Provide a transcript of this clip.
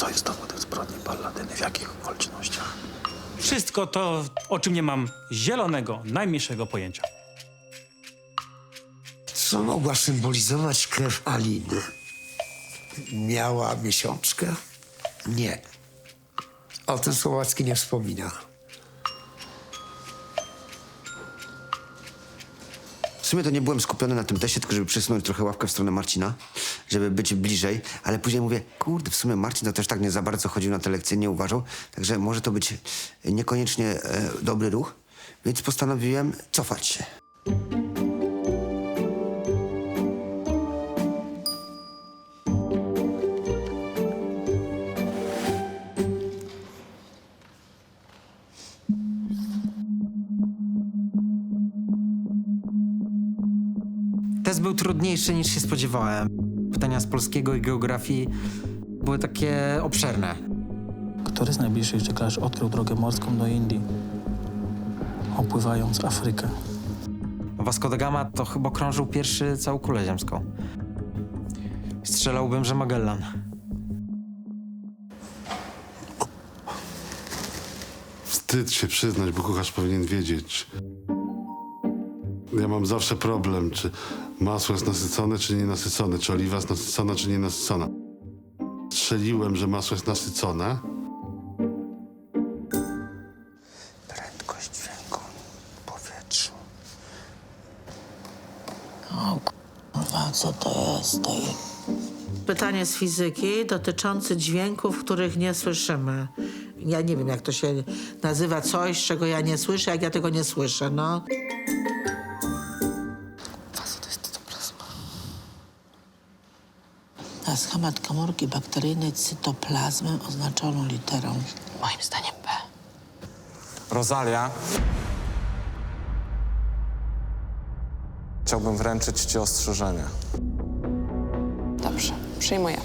Co jest dowodem zbrodni Palladyny? W jakich okolicznościach? Wszystko to, o czym nie mam zielonego, najmniejszego pojęcia. Co mogła symbolizować krew Aliny? Miała miesiączkę? Nie. O tym Słowacki nie wspomina. Sumie to nie byłem skupiony na tym teście, tylko żeby przesunąć trochę ławkę w stronę Marcina, żeby być bliżej, ale później mówię, kurde, w sumie Marcin to też tak nie za bardzo chodził na te lekcje, nie uważał, także może to być niekoniecznie e, dobry ruch, więc postanowiłem cofać się. Test był trudniejszy niż się spodziewałem. Pytania z polskiego i geografii były takie obszerne. Który z najbliższych żeglarzy odkrył drogę morską do Indii, opływając Afrykę? Vasco da Gama to chyba krążył pierwszy całą kulę ziemską. Strzelałbym, że Magellan. Wstyd się przyznać, bo kucharz powinien wiedzieć. Ja mam zawsze problem, czy masło jest nasycone, czy nienasycone, czy oliwa jest nasycona, czy nienasycona. Strzeliłem, że masło jest nasycone. Prędkość dźwięku w powietrzu. Kurwa, co to jest? To jest... Pytanie z fizyki dotyczące dźwięków, których nie słyszymy. Ja nie wiem, jak to się nazywa coś, czego ja nie słyszę, jak ja tego nie słyszę, no. Na schemat komórki bakteryjnej cytoplazmy oznaczoną literą. Moim zdaniem B. Rosalia. Chciałbym wręczyć ci ostrzeżenie. Dobrze, przyjmuję.